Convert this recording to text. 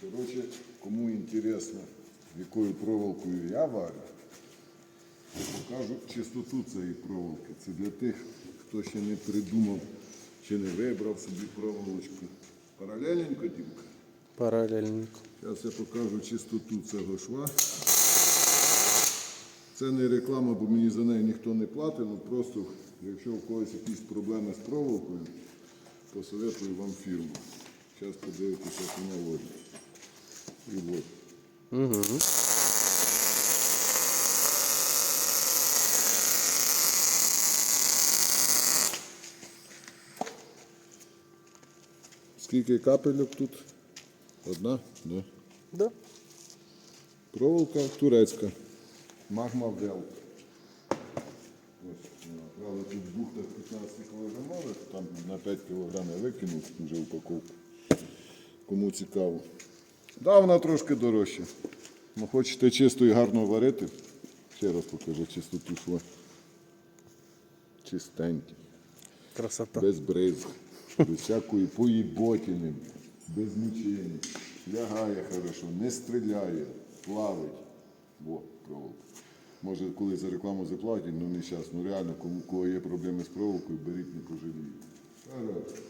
Коротше, кому інтересно, якою проволокою я варю, покажу чистоту цієї проволоки. Це для тих, хто ще не придумав чи не вибрав собі проволочку. Паралельненько, Дімка. Паралельненько. Зараз я покажу чистоту цього шва. Це не реклама, бо мені за неї ніхто не платить. Ну просто, якщо у когось якісь проблеми з проволокою, посоветую вам фірму. Зараз подивитися, як вона водить. От. Угу. Скільки капельок тут? Одна? Да. Да. Проволока турецька. Магма. Ось. Правда, тут в бухтах 15 кг, там на 5 кг я викинув вже упаковку. Кому цікаво. Да, вона трошки дорожча. Ну, хочете чисто і гарно варити. Ще раз покажу чистоту шва. Чистенькі. Красота. Без бризг, без всякої поїботіни, без мучень. Лягає хорошо, не стріляє, плавить. Во, проволока. Може, коли за рекламу заплатять, ну не зараз. Ну реально, кому у кого є проблеми з проволокою, беріть, не. Хорошо.